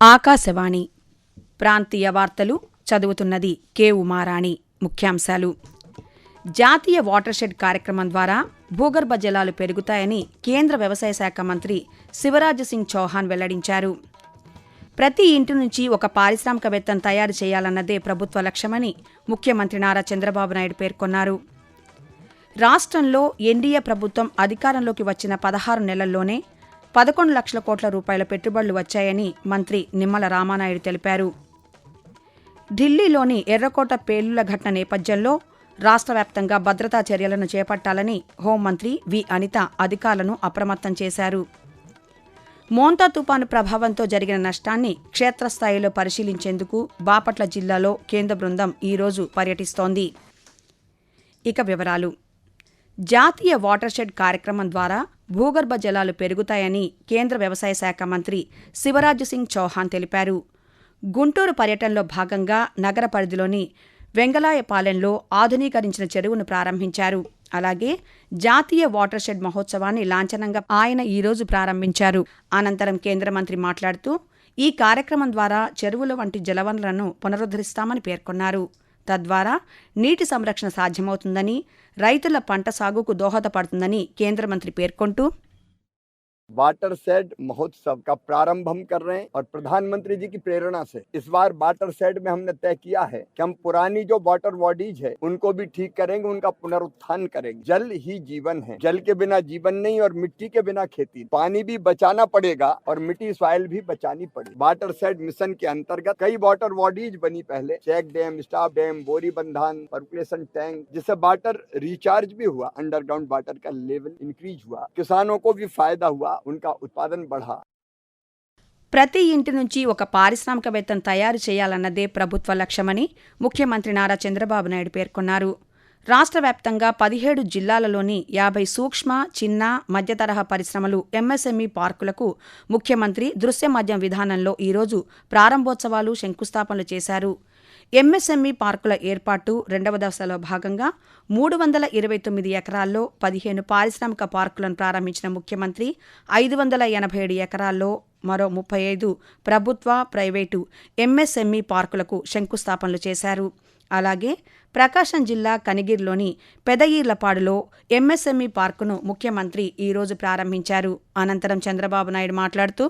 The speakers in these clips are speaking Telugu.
ఆకాశవాణి. ప్రాంతీయ వార్తలు చదువుతున్నది కె. ఉమారాణి. ముఖ్యాంశాలు. జాతీయ వాటర్షెడ్ కార్యక్రమం ద్వారా భూగర్భ జలాలు పెరుగుతాయని కేంద్ర వ్యవసాయ శాఖ మంత్రి శివరాజ్ సింగ్ చౌహాన్ వెల్లడించారు. ప్రతి ఇంటి నుంచి ఒక పారిశ్రామికవేత్తను తయారు చేయాలన్నదే ప్రభుత్వ లక్ష్యమని ముఖ్యమంత్రి నారా చంద్రబాబు నాయుడు పేర్కొన్నారు. రాష్ట్రంలో ఎన్డీఏ ప్రభుత్వం అధికారంలోకి వచ్చిన పదహారు నెలల్లోనే పదకొండు లక్షల కోట్ల రూపాయల పెట్టుబడులు వచ్చాయని మంత్రి నిమ్మల రామానాయుడు తెలిపారు. ఢిల్లీలోని ఎర్రకోట పేలుల ఘటన నేపథ్యంలో రాష్ట్ర వ్యాప్తంగా భద్రతా చర్యలను చేపట్టాలని హోంమంత్రి వి. అనిత అధికారులను అప్రమత్తం చేశారు. మోంతా తుపాను ప్రభావంతో జరిగిన నష్టాన్ని క్షేత్రస్థాయిలో పరిశీలించేందుకు బాపట్ల జిల్లాలో కేంద్ర బృందం ఈరోజు పర్యటిస్తోంది. ఇక వివరాలు. జాతీయ వాటర్షెడ్ కార్యక్రమం ద్వారా భూగర్భ జలాలు పెరుగుతాయని కేంద్ర వ్యవసాయ శాఖ మంత్రి శివరాజ్ సింగ్ చౌహాన్ తెలిపారు. గుంటూరు పర్యటనలో భాగంగా నగర పరిధిలోని వెంగళాయపాలెంలో ఆధునీకరించిన చెరువును ప్రారంభించారు. అలాగే జాతీయ వాటర్ షెడ్ మహోత్సవాన్ని లాంఛనంగా ఆయన ఈరోజు ప్రారంభించారు. అనంతరం కేంద్ర మంత్రి మాట్లాడుతూ ఈ కార్యక్రమం ద్వారా చెరువుల వంటి జలవనరులను పునరుద్ధరిస్తామని పేర్కొన్నారు. తద్వారా నీటి సంరక్షణ సాధ్యమవుతుందని రైతుల పంట సాగుకు దోహదపడుతుందని కేంద్ర మంత్రి పేర్కొంటూ वाटर सेड महोत्सव का प्रारंभ हम कर रहे हैं और प्रधानमंत्री जी की प्रेरणा से। इस बार वाटर सेड में हमने तय किया है कि हम पुरानी जो वाटर बॉडीज है, उनको भी ठीक करेंगे, उनका पुनरुत्थान करेंगे। जल ही जीवन है। जल के बिना जीवन नहीं और मिट्टी के बिना खेती। पानी भी बचाना पड़ेगा और मिट्टी सॉइल भी बचानी पड़ेगी। वाटर सेड मिशन के अंतर्गत कई वाटर बॉडीज बनी पहले। चेक डैम स्टाफ डैम बोरी बंधान पर्कुलेशन टैंक जिससे वाटर रिचार्ज भी हुआ। अंडरग्राउंड वाटर का लेवल इंक्रीज हुआ। किसानों को भी फ़ायदा हुआ। ఉత్పాదన ప్రతి ఇంటి నుంచి ఒక పారిశ్రామికవేత్తను తయారు చేయాలన్నదే ప్రభుత్వ లక్ష్యమని ముఖ్యమంత్రి నారా చంద్రబాబు నాయుడు పేర్కొన్నారు. రాష్ట్ర వ్యాప్తంగా పదిహేడు జిల్లాలలోని యాభై సూక్ష్మ చిన్న మధ్యతరహా పరిశ్రమలు ఎంఎస్ఎంఈ పార్కులకు ముఖ్యమంత్రి దృశ్య మాధ్యం విధానంలో ఈరోజు ప్రారంభోత్సవాలు శంకుస్థాపనలు చేశారు. ఎంఎస్ఎంఈ పార్కుల ఏర్పాటు రెండవ దశలో భాగంగా మూడు వందల ఇరవై తొమ్మిది ఎకరాల్లో పదిహేను పారిశ్రామిక పార్కులను ప్రారంభించిన ముఖ్యమంత్రి ఐదు వందల ఎనభై ఏడు ఎకరాల్లో మరో ముప్పై ఐదు ప్రభుత్వ ప్రైవేటు ఎంఎస్ఎంఈ పార్కులకు శంకుస్థాపనలు చేశారు. అలాగే ప్రకాశం జిల్లా కనిగిరిలోని పెదయీర్లపాడులో ఎంఎస్ఎంఈ పార్కును ముఖ్యమంత్రి ఈరోజు ప్రారంభించారు. అనంతరం చంద్రబాబు నాయుడు మాట్లాడుతూ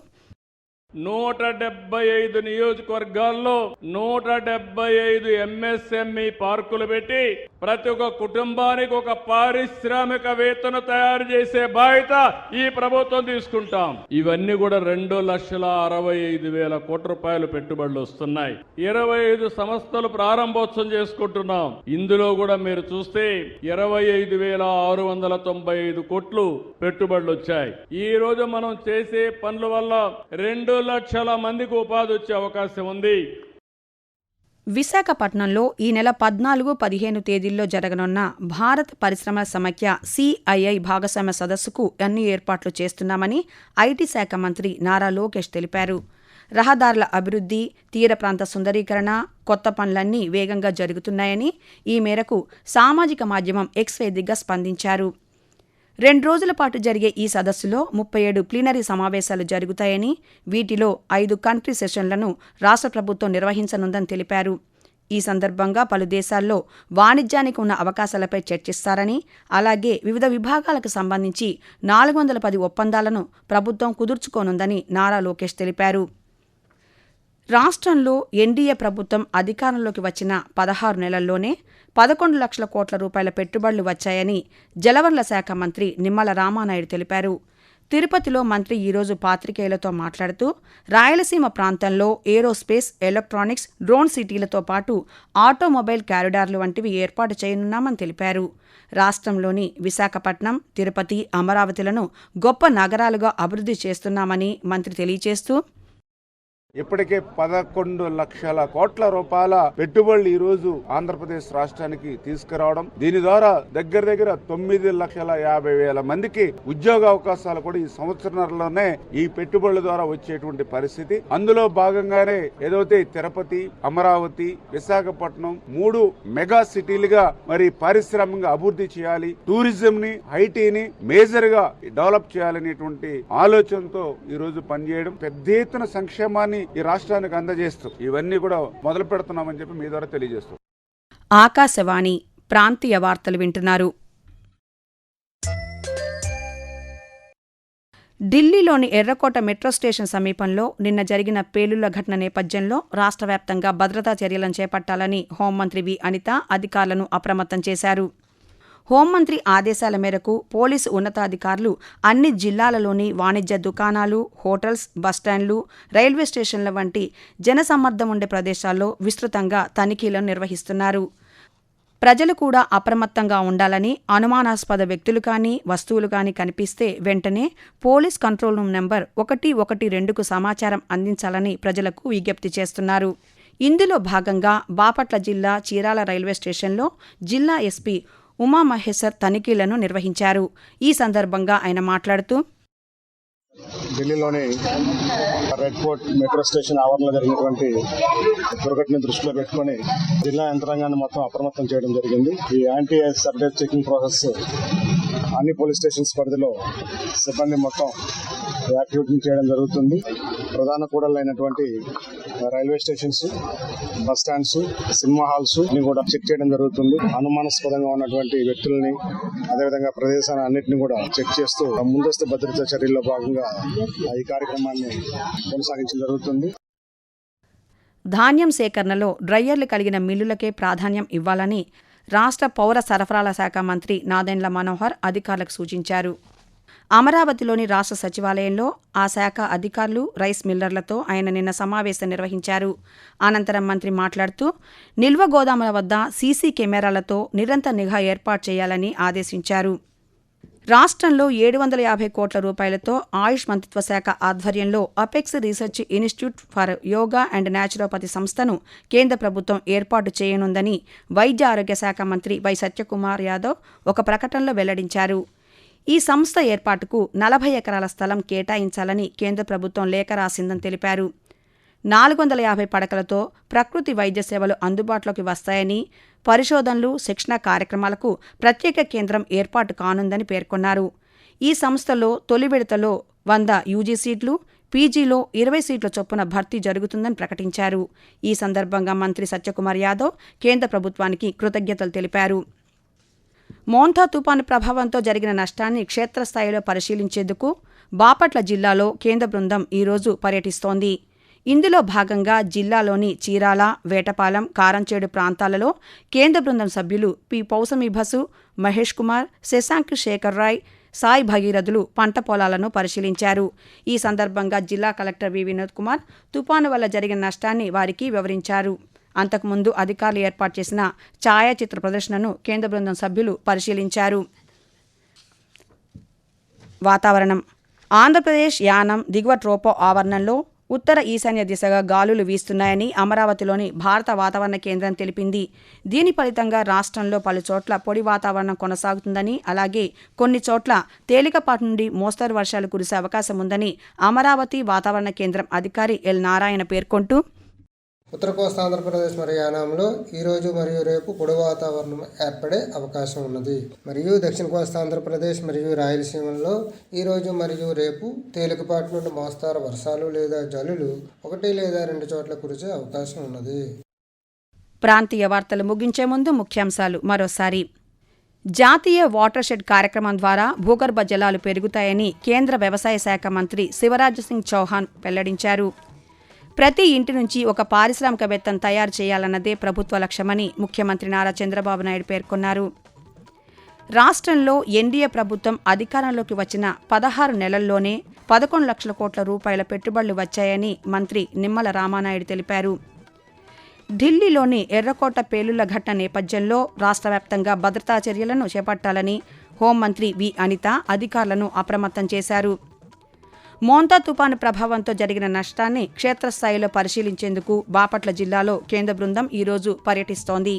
నూట డెబ్బై ఐదు నియోజకవర్గాల్లో నూట డెబ్బై ఐదు ఎంఎస్ఎంఈ పార్కులు పెట్టి ప్రతి ఒక్క కుటుంబానికి ఒక పారిశ్రామికవేత్తను తయారు చేసే బాధ్యత ఈ ప్రభుత్వం తీసుకుంటాం. ఇవన్నీ కూడా రెండు లక్షల అరవై ఐదు వేల కోట్ల రూపాయలు పెట్టుబడులు వస్తున్నాయి. ఇరవై ఐదు సంస్థలు ప్రారంభోత్సవం చేసుకుంటున్నాం. ఇందులో కూడా మీరు చూస్తే ఇరవై ఐదు వేల ఆరు వందల తొంభై ఐదు కోట్లు పెట్టుబడులు వచ్చాయి. ఈ రోజు మనం చేసే పనుల వల్ల రెండు లక్షల మందికి ఉపాధి వచ్చే అవకాశం ఉంది. విశాఖపట్నంలో ఈ నెల పద్నాలుగు పదిహేను తేదీల్లో జరగనున్న భారత్ పరిశ్రమల సమైక్య సిఐఐ భాగస్వామ్య సదస్సుకు అన్ని ఏర్పాట్లు చేస్తున్నామని ఐటీ శాఖ మంత్రి నారా లోకేష్ తెలిపారు. రహదారుల అభివృద్ధి తీర ప్రాంత సుందరీకరణ కొత్త పనులన్నీ వేగంగా జరుగుతున్నాయని ఈ మేరకు సామాజిక మాధ్యమం ఎక్స్ వేదికగా స్పందించారు. రెండు రోజుల పాటు జరిగే ఈ సదస్సులో ముప్పై ఏడు ప్లీనరీ సమావేశాలు జరుగుతాయని వీటిలో ఐదు కంట్రీ సెషన్లను రాష్ట్ర ప్రభుత్వం నిర్వహించనుందని తెలిపారు. ఈ సందర్భంగా పలు దేశాల్లో వాణిజ్యానికి ఉన్న అవకాశాలపై చర్చిస్తారని అలాగే వివిధ విభాగాలకు సంబంధించి నాలుగు వందల పది ఒప్పందాలను ప్రభుత్వం కుదుర్చుకోనుందని నారా లోకేష్ తెలిపారు. రాష్ట్రంలో ఎన్డీఏ ప్రభుత్వం అధికారంలోకి వచ్చిన పదహారు నెలల్లోనే పదకొండు లక్షల కోట్ల రూపాయల పెట్టుబడులు వచ్చాయని జలవనరుల శాఖ మంత్రి నిమ్మల రామానాయుడు తెలిపారు. తిరుపతిలో మంత్రి ఈరోజు పాత్రికేయులతో మాట్లాడుతూ రాయలసీమ ప్రాంతంలో ఏరోస్పేస్ ఎలక్ట్రానిక్స్ డ్రోన్ సిటీలతో పాటు ఆటోమొబైల్ క్యారిడార్లు వంటివి ఏర్పాటు చేయనున్నామని తెలిపారు. రాష్ట్రంలోని విశాఖపట్నం తిరుపతి అమరావతిలను గొప్ప నగరాలుగా అభివృద్ధి చేస్తున్నామని మంత్రి తెలియజేస్తూ ఇప్పటికే పదకొండు లక్షల కోట్ల రూపాయల పెట్టుబడులు ఈ రోజు ఆంధ్రప్రదేశ్ రాష్ట్రానికి తీసుకురావడం దీని ద్వారా దగ్గర దగ్గర తొమ్మిది లక్షల యాభై వేల మందికి ఉద్యోగ అవకాశాలు కూడా ఈ సంవత్సరంలోనే ఈ పెట్టుబడుల ద్వారా వచ్చేటువంటి పరిస్థితి. అందులో భాగంగానే ఏదైతే తిరుపతి అమరావతి విశాఖపట్నం మూడు మెగా సిటీలుగా మరి పారిశ్రామికంగా అభివృద్ధి చేయాలి టూరిజం ని ఐటీని మేజర్గా డెవలప్ చేయాలనేటువంటి ఆలోచనతో ఈ రోజు పనిచేయడం. పెద్ద ఎత్తున సంక్షేమాన్ని ఈ రాష్ట్రానికి అందజేస్తూ ఇవన్నీ కూడా మొదలు పెడుతున్నామని చెప్పి మీ ద్వారా తెలియజేస్తూ. ఆకాశవాణి ప్రాంతీయ వార్తలు వింటున్నారు. ఢిల్లీలోని ఎర్రకోట మెట్రో స్టేషన్ సమీపంలో నిన్న జరిగిన పేలుళ్ళ ఘటన నేపథ్యంలో రాష్ట్ర వ్యాప్తంగా భద్రతా చర్యలను చేపట్టాలని హోంమంత్రి వి అనిత అధికారులను అప్రమత్తం చేశారు. హోంమంత్రి ఆదేశాల మేరకు పోలీసు ఉన్నతాధికారులు అన్ని జిల్లాలలోని వాణిజ్య దుకాణాలు హోటల్స్ బస్టాండ్లు రైల్వే స్టేషన్ల వంటి జనసమ్మర్దం ఉండే ప్రదేశాల్లో విస్తృతంగా తనిఖీలను నిర్వహిస్తున్నారు. ప్రజలు కూడా అప్రమత్తంగా ఉండాలని అనుమానాస్పద వ్యక్తులు కానీ వస్తువులు కానీ కనిపిస్తే వెంటనే పోలీస్ కంట్రోల్ రూమ్ నెంబర్ ఒకటి ఒకటి రెండుకు సమాచారం అందించాలని ప్రజలకు విజ్ఞప్తి చేస్తున్నారు. ఇందులో భాగంగా బాపట్ల జిల్లా చీరాల రైల్వే స్టేషన్లో జిల్లా ఎస్పీ ఉమామహేశ్వర్ తనిఖీలను నిర్వహించారు. ఈ సందర్భంగా ఆయన మాట్లాడుతూ ఢిల్లీలోని రెడ్ ఫోర్ట్ మెట్రో స్టేషన్ ఆవరణలో జరిగినటువంటి దుర్ఘటన దృష్టిలో పెట్టుకొని జిల్లా యంత్రాంగాన్ని మొత్తం అప్రమత్తం చేయడం జరిగింది. ఈ యాంటీ సర్వేస్ చెకింగ్ ప్రాసెస్ అన్ని పోలీస్ స్టేషన్స్ పరిధిలో సిబ్బంది మొత్తం యాక్టివిటీ చేయడం జరుగుతుంది. ప్రధాన కూడలైనటువంటి railway stations bus stands cinema హాల్స్ని కూడా చెక్ చేయడం జరుగుతుంది. అనుమానాస్పదంగా ఉన్నటువంటి వ్యక్తుల్ని అదేవిధంగా ప్రదేశాన్ని అన్నింటినీ కూడా చెక్ చేస్తూ ముందస్తు భద్రతా చర్యల్లో భాగంగా ఈ కార్యక్రమాన్ని కొనసాగించడం జరుగుతుంది. ధాన్యం సేకరణలో డ్రయ్యర్లు కలిగిన మిల్లులకే ప్రాధాన్యం ఇవ్వాలని రాష్ట్ర పౌర సరఫరాల శాఖ మంత్రి నాదెండ్ల మనోహర్ అధికారులకు సూచించారు. అమరావతిలోని రాష్ట్ర సచివాలయంలో ఆ శాఖ అధికారులు రైస్ మిల్లర్లతో ఆయన నిన్న సమావేశం నిర్వహించారు. అనంతరం మంత్రి మాట్లాడుతూ నిల్వ గోదాముల వద్ద సీసీ కెమెరాలతో నిరంతర నిఘా ఏర్పాటు చేయాలని ఆదేశించారు. రాష్ట్రంలో ఏడు వందల యాభై కోట్ల రూపాయలతో ఆయుష్ మంత్రిత్వ శాఖ ఆధ్వర్యంలో apex research institute for yoga and naturopathy సంస్థను కేంద్ర ప్రభుత్వం ఏర్పాటు చేయనుందని వైద్య ఆరోగ్య శాఖ మంత్రి వై సత్యకుమార్ యాదవ్ ఒక ప్రకటనలో వెల్లడించారు. ఈ సంస్థ ఏర్పాటుకు నలభై ఎకరాల స్థలం కేటాయించాలని కేంద్ర ప్రభుత్వం లేఖ రాసిందని తెలిపారు. నాలుగు వందల యాభై పడకలతో ప్రకృతి వైద్య సేవలు అందుబాటులోకి వస్తాయని పరిశోధనలు శిక్షణ కార్యక్రమాలకు ప్రత్యేక కేంద్రం ఏర్పాటు కానుందని పేర్కొన్నారు. ఈ సంస్థలో తొలి విడతలో వంద యూజీ సీట్లు పీజీలో ఇరవై సీట్ల చొప్పున భర్తీ జరుగుతుందని ప్రకటించారు. ఈ సందర్భంగా మంత్రి సత్యకుమార్ యాదవ్ కేంద్ర ప్రభుత్వానికి కృతజ్ఞతలు తెలిపారు. మోంథా తుపాను ప్రభావంతో జరిగిన నష్టాన్ని క్షేత్రస్థాయిలో పరిశీలించేందుకు బాపట్ల జిల్లాలో కేంద్ర బృందం ఈరోజు పర్యటిస్తోంది. ఇందులో భాగంగా జిల్లాలోని చీరాల వేటపాలెం కారంచేడు ప్రాంతాలలో కేంద్ర బృందం సభ్యులు పి. పౌసమి బసు మహేష్ కుమార్ శశాంక్ శేఖర్ రాయ్ సాయి భగీరథులు పంట పొలాలను పరిశీలించారు. ఈ సందర్భంగా జిల్లా కలెక్టర్ వి. వినోద్ కుమార్ తుపాను వల్ల జరిగిన నష్టాన్ని వారికి వివరించారు. అంతకుముందు అధికారులు ఏర్పాటు చేసిన ఛాయాచిత్ర ప్రదర్శనను కేంద్ర బృందం సభ్యులు పరిశీలించారు. వాతావరణం. ఆంధ్రప్రదేశ్ యానం దిగువ ట్రోపో ఆవరణంలో ఉత్తర ఈశాన్య దిశగా గాలులు వీస్తున్నాయని అమరావతిలోని భారత వాతావరణ కేంద్రం తెలిపింది. దీని ఫలితంగా రాష్ట్రంలో పలు చోట్ల పొడి వాతావరణం కొనసాగుతుందని అలాగే కొన్ని చోట్ల తేలికపాటి నుండి మోస్తరు వర్షాలు కురిసే అవకాశం ఉందని అమరావతి వాతావరణ కేంద్రం అధికారి ఎల్ నారాయణ పేర్కొంటూ ఉత్తర కోస్తా ఆంధ్రప్రదేశ్ మరియు యానాంలో ఈ రోజు మరియు రేపు పొడి వాతావరణం ఏర్పడే అవకాశం ఉన్నది. మరియు దక్షిణ కోస్తా ఆంధ్రప్రదేశ్ మరియు రాయలసీమలో ఈ రోజు మరియు రేపు తేలికపాటి నుండి మోస్తారు వర్షాలు లేదా జల్లులు ఒకటి లేదా రెండు చోట్ల కురిసే అవకాశం ఉన్నది. ప్రాంతీయ వార్తలు ముగించే ముందు ముఖ్యాంశాలు మరోసారి. జాతీయ వాటర్ షెడ్ కార్యక్రమం ద్వారా భూగర్భ జలాలు పెరుగుతాయని కేంద్ర వ్యవసాయ శాఖ మంత్రి శివరాజ్ సింగ్ చౌహాన్ వెల్లడించారు. ప్రతి ఇంటి నుంచి ఒక పారిశ్రామికవేత్తను తయారు చేయాలన్నదే ప్రభుత్వ లక్ష్యమని ముఖ్యమంత్రి నారా చంద్రబాబు నాయుడు పేర్కొన్నారు. రాష్ట్రంలో ఎన్డీఏ ప్రభుత్వం అధికారంలోకి వచ్చిన పదహారు నెలల్లోనే పదకొండు లక్షల కోట్ల రూపాయల పెట్టుబడులు వచ్చాయని మంత్రి నిమ్మల రామానాయుడు తెలిపారు. ఢిల్లీలోని ఎర్రకోట పేలుళ్ళ ఘటన నేపథ్యంలో రాష్ట్ర వ్యాప్తంగా భద్రతా చర్యలను చేపట్టాలని హోంమంత్రి వి అనిత అధికారులను అప్రమత్తం చేశారు. మోంతా తుపాను ప్రభావంతో జరిగిన నష్టాన్ని క్షేత్రస్థాయిలో పరిశీలించేందుకు బాపట్ల జిల్లాలో కేంద్ర బృందం ఈరోజు పర్యటిస్తోంది.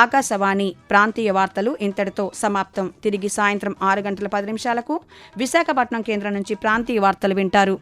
ఆకాశవాణి ప్రాంతీయ వార్తలు ఇంతటితో సమాప్తం. తిరిగి సాయంత్రం ఆరు గంటల పది నిమిషాలకు విశాఖపట్నం కేంద్రం నుంచి ప్రాంతీయ వార్తలు వింటారు.